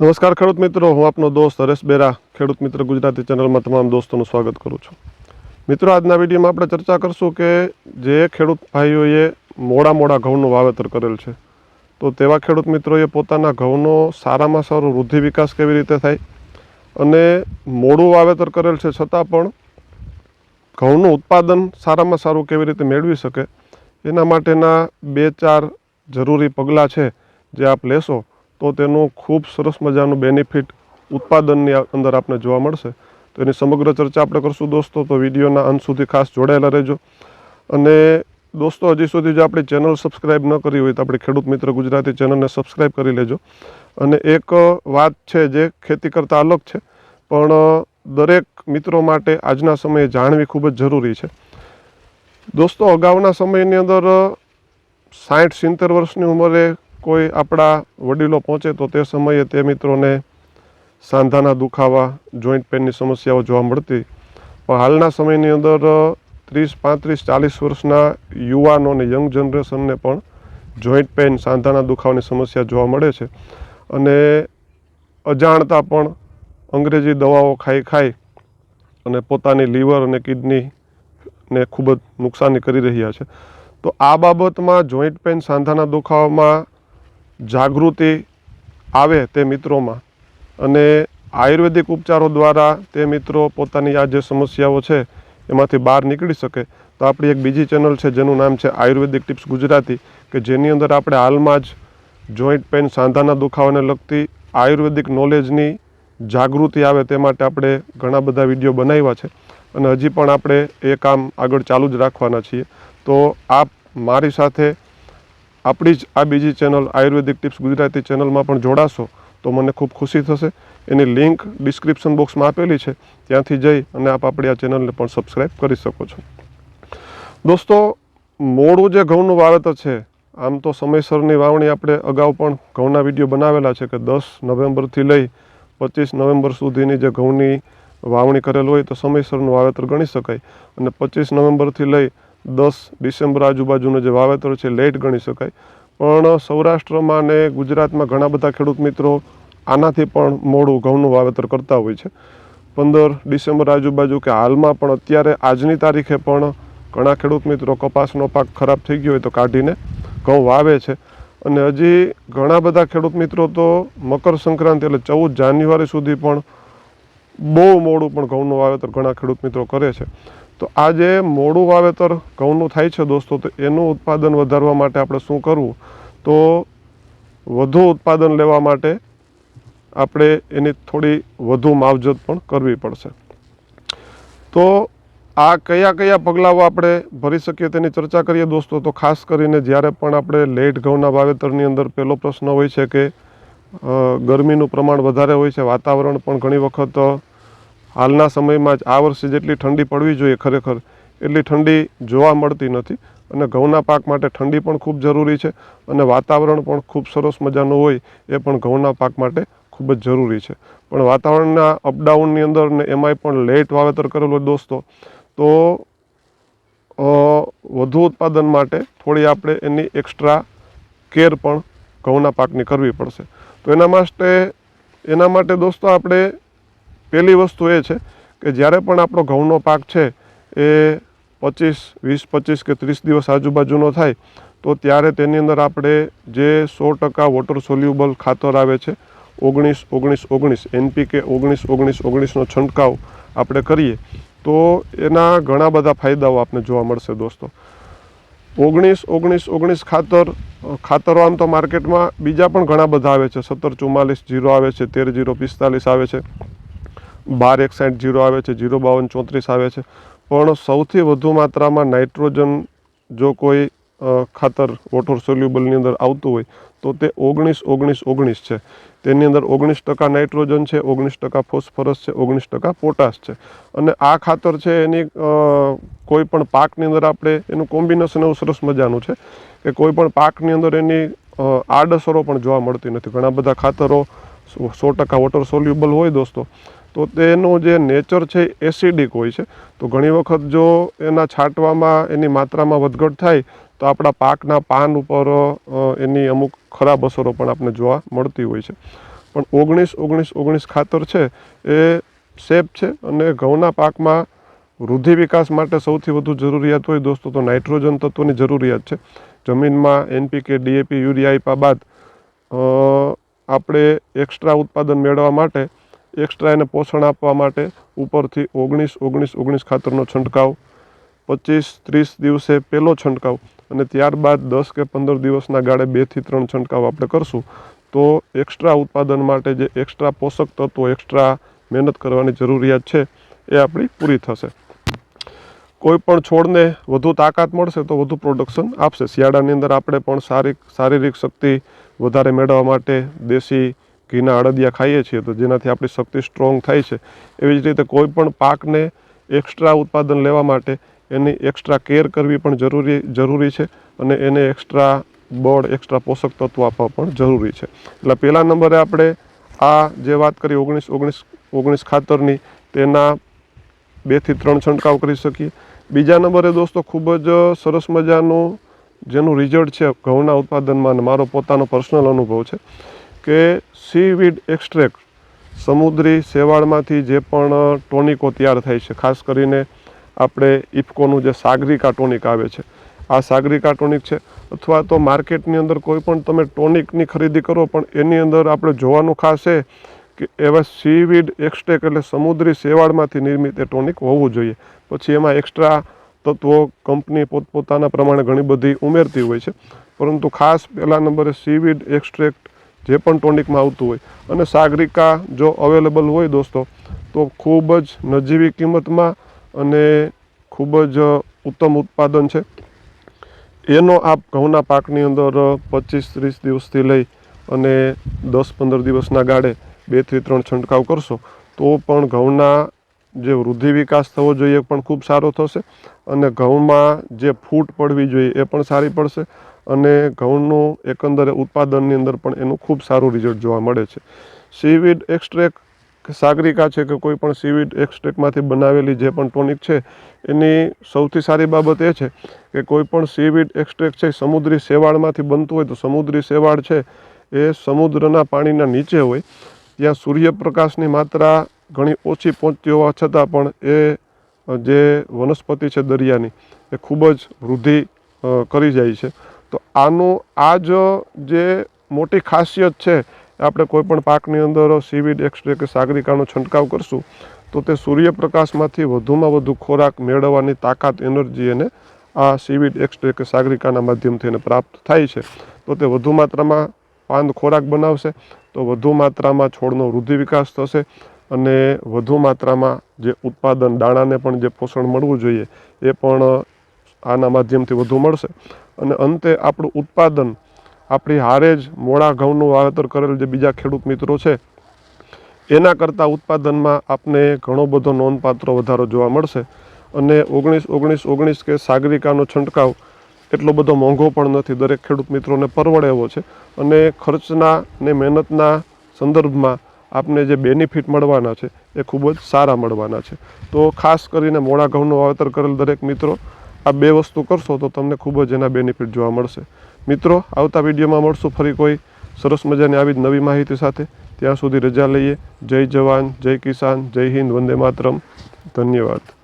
નમસ્કાર ખેડૂત મિત્રો, હું આપનો દોસ્ત હરેશ બેરા, ખેડૂત મિત્ર ગુજરાતી ચેનલમાં તમામ દોસ્તોનું સ્વાગત કરું છું. મિત્રો, આજના વિડીયોમાં આપણે ચર્ચા કરશું કે જે ખેડૂત ભાઈઓએ મોડા મોડા ઘઉંનું વાવેતર કરેલ છે, તો તેવા ખેડૂત મિત્રોએ પોતાના ઘઉંનો સારામાં સારો વૃદ્ધિ વિકાસ કેવી રીતે થાય અને મોડું વાવેતર કરેલ છે છતાં પણ ઘઉંનું ઉત્પાદન સારામાં સારું કેવી રીતે મેળવી શકે, એના માટેના બે ચાર જરૂરી પગલાં છે જે આપ લેશો. તો તેનું ખૂબ સરસ મજાનું બેનિફિટ ઉત્પાદનની અંદર આપણે જોવા મળશે. તો એની સમગ્ર ચર્ચા આપણે કરશું દોસ્તો, તો વિડીયોના અંત સુધી ખાસ જોડાયેલા રહેજો. અને દોસ્તો, હજી સુધી જો આપણી ચેનલ સબસ્ક્રાઈબ ન કરી હોય તો આપણી ખેડૂત મિત્ર ગુજરાતી ચેનલને સબસ્ક્રાઈબ કરી લેજો. અને એક વાત છે જે ખેતી કરતાં અલગ છે, પણ દરેક મિત્રો માટે આજના સમયે જાણવી ખૂબ જ જરૂરી છે. દોસ્તો, અગાઉના સમયની અંદર સાઠ સિત્તેર વર્ષની ઉંમરે કોઈ આપણા વડીલો પહોંચે તો તે સમયે તે મિત્રોને સાંધાના દુખાવા જોઈન્ટ પેનની સમસ્યાઓ જોવા મળતી. પણ હાલના સમયની અંદર ત્રીસ, પાંત્રીસ, ચાલીસ વર્ષના યુવાનો અને યંગ જનરેશનને પણ જોઈન્ટ પેન સાંધાના દુખાવાની સમસ્યા જોવા મળે છે. અને અજાણતા પણ અંગ્રેજી દવાઓ ખાઈ ખાઈ અને પોતાની લીવર અને કિડનીને ખૂબ જ નુકસાની કરી રહ્યા છે. તો આ બાબતમાં જોઈન્ટ પેન સાંધાના દુખાવામાં જાગૃતિ આવે તે મિત્રોમાં. અને આયુર્વેદિક ઉપચારો દ્વારા તે મિત્રો પોતાની આ જે સમસ્યાઓ છે, એમાંથી બહાર નીકળી શકે. તો આપણી એક બીજી ચેનલ છે, જેનું નામ છે આયુર્વેદિક ટિપ્સ ગુજરાતી, કે જેની અંદર આપણે હાલમાં જ જોઈન્ટ પેન સાંધાના દુખાવાને લગતી આયુર્વેદિક નોલેજની જાગૃતિ આવે તે માટે આપણે ઘણા બધા વીડિયો બનાવ્યા છે. અને હજી પણ આપણે એ કામ આગળ ચાલુ જ રાખવાના છીએ. તો આપ મારી સાથે આપણી જ આ બીજી ચેનલ આયુર્વેદિક ટિપ્સ ગુજરાતી ચેનલમાં પણ જોડાશો તો મને ખૂબ ખુશી થશે. એની લિંક ડિસ્ક્રિપ્શન બોક્સમાં આપેલી છે. ત્યાંથી જઈ અને આપ આપણી આ ચેનલને પણ સબસ્ક્રાઈબ કરી શકો છો. દોસ્તો, મોડું જે ઘઉંનું વાવેતર છે, આમ તો સમયસરની વાવણી આપણે અગાઉ પણ ઘઉંના વીડિયો બનાવેલા છે કે દસ નવેમ્બરથી લઈ પચીસ નવેમ્બર સુધીની જે ઘઉંની વાવણી કરેલ હોય તો સમયસરનું વાવેતર ગણી શકાય. અને પચીસ નવેમ્બરથી લઈ દસ ડિસેમ્બર આજુબાજુનું જે વાવેતર છે લેટ ગણી શકાય. પણ સૌરાષ્ટ્રમાં અને ગુજરાતમાં ઘણા બધા ખેડૂત મિત્રો આનાથી પણ મોડું ઘઉંનું વાવેતર કરતા હોય છે. પંદર ડિસેમ્બર આજુબાજુ કે હાલમાં પણ અત્યારે આજની તારીખે પણ ઘણા ખેડૂત મિત્રો કપાસનો પાક ખરાબ થઈ ગયો હોય તો કાઢીને ઘઉં વાવે છે. અને હજી ઘણા બધા ખેડૂત મિત્રો તો મકર સંક્રાંતિ એટલે ચૌદ જાન્યુઆરી સુધી પણ બહુ મોડું પણ ઘઉંનું વાવેતર ઘણા ખેડૂત મિત્રો કરે છે. તો આ જે મોડું વાવેતર ઘઉંનું થાય છે દોસ્તો, તો એનું ઉત્પાદન વધારવા માટે આપણે શું કરવું? તો વધુ ઉત્પાદન લેવા માટે આપણે એની થોડી વધુ માવજત પણ કરવી પડશે. તો આ કયા કયા પગલાઓ આપણે ભરી શકીએ તેની ચર્ચા કરીએ દોસ્તો. તો ખાસ કરીને જ્યારે પણ આપણે લેટ ઘઉંના વાવેતરની અંદર પહેલો પ્રશ્ન હોય છે કે ગરમીનું પ્રમાણ વધારે હોય છે, વાતાવરણ પણ ઘણી વખત હાલના સમયમાં જ આ વર્ષે જેટલી ઠંડી પડવી જોઈએ ખરેખર, એટલી ઠંડી જોવા મળતી નથી. અને ઘઉંના પાક માટે ઠંડી પણ ખૂબ જરૂરી છે અને વાતાવરણ પણ ખૂબ સરસ મજાનું હોય એ પણ ઘઉંના પાક માટે ખૂબ જ જરૂરી છે. પણ વાતાવરણના અપડાઉનની અંદર ને એમાંય પણ લેટ વાવેતર કરેલું દોસ્તો, તો વધુ ઉત્પાદન માટે થોડી આપણે એની એક્સ્ટ્રા કેર પણ ઘઉંના પાકની કરવી પડશે. તો એના માટે એના માટે દોસ્તો આપણે પહેલી વસ્તુ એ છે કે જ્યારે પણ આપણો ઘઉંનો પાક છે, એ પચીસ, વીસ, પચીસ કે ત્રીસ દિવસ આજુબાજુનો થાય, તો ત્યારે તેની અંદર આપણે જે સો ટકા વોટર સોલ્યુબલ ખાતર આવે છે, ઓગણીસ ઓગણીસ ઓગણીસ, એનપીકે ઓગણીસ ઓગણીસ, ઓગણીસનો છંટકાવ આપણે કરીએ, તો એના ઘણા બધા ફાયદાઓ આપને જોવા મળશે દોસ્તો. ઓગણીસ ઓગણીસ ઓગણીસ ખાતર, ખાતરો આમ તો માર્કેટમાં બીજા પણ ઘણા બધા આવે છે. સત્તર, ચુમ્માલીસ, જીરો આવે છે, તેર, જીરો, પિસ્તાલીસ આવે છે. બાર એકસાઠ જીરો આવે છે, જીરો બાવન ચોત્રીસ આવે છે. પણ સૌથી વધુ માત્રામાં નાઇટ્રોજન જો કોઈ ખાતર વોટર સોલ્યુબલની અંદર આવતું હોય, તો તે ઓગણીસ ઓગણીસ ઓગણીસ છે. તેની અંદર ઓગણીસ ટકા નાઇટ્રોજન છે, ઓગણીસ ટકા ફોસ્ફરસ છે, ઓગણીસ ટકા પોટાશ છે. અને આ ખાતર છે એની કોઈ પણ પાકની અંદર આપણે એનું કોમ્બિનેશન એવું સરસ મજાનું છે કે કોઈ પણ પાકની અંદર એની આડઅસરો પણ જોવા મળતી નથી. ઘણા બધા ખાતરો સો ટકા વોટર સોલ્યુબલ હોય દોસ્તો. તો તેનું જે નેચર છે એસિડિક હોય છે. તો ઘણી વખત જો એના છાંટવામાં એની માત્રામાં વધઘટ થાય, તો આપણા પાકના પાન ઉપર એની અમુક ખરાબ અસરો પણ આપણને જોવા મળતી હોય છે. પણ ઓગણીસ ઓગણીસ ઓગણીસ ખાતર છે એ સેફ છે અને ઘઉંના પાકમાં વૃદ્ધિ વિકાસ માટે સૌથી વધુ જરૂરિયાત હોય દોસ્તો, તો નાઇટ્રોજન તત્વોની જરૂરિયાત છે. જમીનમાં એનપીકે ડીએપી યુરિયા આપ્યા બાદ આપણે એક્સ્ટ્રા ઉત્પાદન મેળવવા માટે એક્સ્ટ્રા એને પોષણ આપવા માટે ઉપરથી ઓગણીસ ઓગણીસ ઓગણીસ ખાતરનો છંટકાવ, પચીસ, ત્રીસ દિવસે પહેલો છંટકાવ અને ત્યારબાદ દસ કે પંદર દિવસના ગાળે બેથી ત્રણ છંટકાવ આપણે કરશું. તો એક્સ્ટ્રા ઉત્પાદન માટે જે એક્સ્ટ્રા પોષક તત્વો એક્સ્ટ્રા મહેનત કરવાની જરૂરિયાત છે એ આપણી પૂરી થશે. કોઈ પણ છોડને વધુ તાકાત મળશે તો વધુ પ્રોડક્શન આપશે. શિયાળાની અંદર આપણે પણ સારી શારીરિક શક્તિ વધારે મેળવવા માટે દેશી ઘીના અડદિયા ખાઈએ છીએ તો જેનાથી આપણી શક્તિ સ્ટ્રોંગ થાય છે. એવી જ રીતે કોઈ પણ પાકને એક્સ્ટ્રા ઉત્પાદન લેવા માટે એની એક્સ્ટ્રા કેર કરવી પણ જરૂરી જરૂરી છે અને એને એક્સ્ટ્રા બળ એક્સ્ટ્રા પોષક તત્વો આપવા પણ જરૂરી છે. એટલે પહેલા નંબરે આપણે આ જે વાત કરી ઓગણીસ ઓગણીસ ઓગણીસ ખાતરની તેના બેથી ત્રણ છંટકાવ કરી શકીએ. બીજા નંબરે દોસ્તો ખૂબ જ સરસ મજાનું જેનું રિઝલ્ટ છે ઘઉંના ઉત્પાદનમાં અને મારો પોતાનો પર્સનલ અનુભવ છે. કે સીવીડ એક્સ્ટ્રેક્ટ સમુદ્રી શેવાળમાંથી જે પણ ટોનિકો તૈયાર થાય છે, ખાસ કરીને આપણે ઇફકોનું જે સાગરિકા ટોનિક આવે છે. આ સાગરિકા ટોનિક છે, અથવા તો માર્કેટની અંદર કોઈ પણ તમે ટોનિકની ખરીદી કરો, પણ એની અંદર આપણે જોવાનું ખાસ એ કે એવા સીવીડ એક્સ્ટ્રેક એટલે સમુદ્રી શેવાળમાંથી નિર્મિત એ ટોનિક હોવું જોઈએ. પછી એમાં એક્સ્ટ્રા તત્વો, કંપની પોતપોતાના પ્રમાણે ઘણી બધી ઉમેરતી હોય છે. પરંતુ ખાસ પહેલા નંબરે સીવીડ એક્સ્ટ્રેક્ટ જે પણ ટોનિકમાં આવતું હોય. અને સાગરિકા જો અવેલેબલ હોય દોસ્તો, તો ખૂબ જ નજીવી કિંમતમાં અને ખૂબ જ ઉત્તમ ઉત્પાદન છે. એનો આપ ઘઉંના પાકની અંદર પચીસ ત્રીસ દિવસથી લઈ અને દસ પંદર દિવસના ગાળે બેથી ત્રણ છંટકાવ કરશો, તો પણ ઘઉંના જે વૃદ્ધિ વિકાસ થવો જોઈએ પણ ખૂબ સારો થશે. અને ઘઉંમાં જે ફૂટ પડવી જોઈએ એ પણ સારી પડશે. અને ઘઉંનું એકંદરે ઉત્પાદનની અંદર પણ એનું ખૂબ સારું રિઝલ્ટ જોવા મળે છે. સીવીડ એક્સ્ટ્રેક સાગરિકા છે કે કોઈ પણ સીવીડ એક્સ્ટ્રેકમાંથી બનાવેલી જે પણ ટોનિક છે, એની સૌથી સારી બાબત એ છે કે કોઈ પણ સીવીડ એક્સ્ટ્રેક છે સમુદ્રી શેવાળમાંથી બનતું હોય તો સમુદ્રી શેવાળ છે એ સમુદ્રના પાણીના નીચે હોય. ત્યાં સૂર્યપ્રકાશની માત્રા ઘણી ઓછી પહોંચતી હોવા છતાં પણ એ, જે વનસ્પતિ છે દરિયાની, એ ખૂબ જ વૃદ્ધિ કરી જાય છે. તો આનું આ જ જે મોટી ખાસિયત છે, આપણે કોઈ પણ પાકની અંદર સીવીડ એક્સ્ટ્રે કે સાગરિકાનો છંટકાવ કરશું, તો તે સૂર્યપ્રકાશમાંથી વધુમાં વધુ ખોરાક મેળવવાની તાકાત, એનર્જી એને આ સીવીડ એક્સ્ટ્રે કે સાગરિકાના માધ્યમથી એને પ્રાપ્ત થાય છે. તો તે વધુ માત્રામાં પાંદ ખોરાક બનાવશે, તો વધુ માત્રામાં છોડનો વૃદ્ધિ વિકાસ થશે અને વધુ માત્રામાં જે ઉત્પાદન, દાણાને પણ જે પોષણ મળવું જોઈએ, એ પણ આના માધ્યમથી વધુ મળશે. અને અંતે આપણું ઉત્પાદન, આપણી હારે જ મોડા ઘઉંનું વાવેતર કરેલ જે બીજા ખેડૂત મિત્રો છે, એના કરતાં ઉત્પાદનમાં આપને ઘણો બધો નોંધપાત્ર વધારો જોવા મળશે. અને ઓગણીસ ઓગણીસ ઓગણીસ કે સાગરિકાનો છંટકાવ એટલો બધો મોંઘો પણ નથી. દરેક ખેડૂત મિત્રોને પરવડે એવો છે. અને ખર્ચના ને મહેનતના સંદર્ભમાં આપને જે બેનિફિટ મળવાના છે, એ ખૂબ જ સારા મળવાના છે. તો ખાસ કરીને મોડા ઘઉંનું વાવેતર કરેલ દરેક મિત્રો આ બે વસ્તુ કરશો તો તમને ખૂબ જ એના બેનિફિટ જોવા મળશે. મિત્રો, આવતા વિડીયોમાં મળશું ફરી કોઈ સરસ મજાની આવી જ નવી માહિતી સાથે. ત્યાં સુધી રજા લઈએ. જય જવાન, જય કિસાન, જય હિન્દ, વંદે માતરમ. ધન્યવાદ.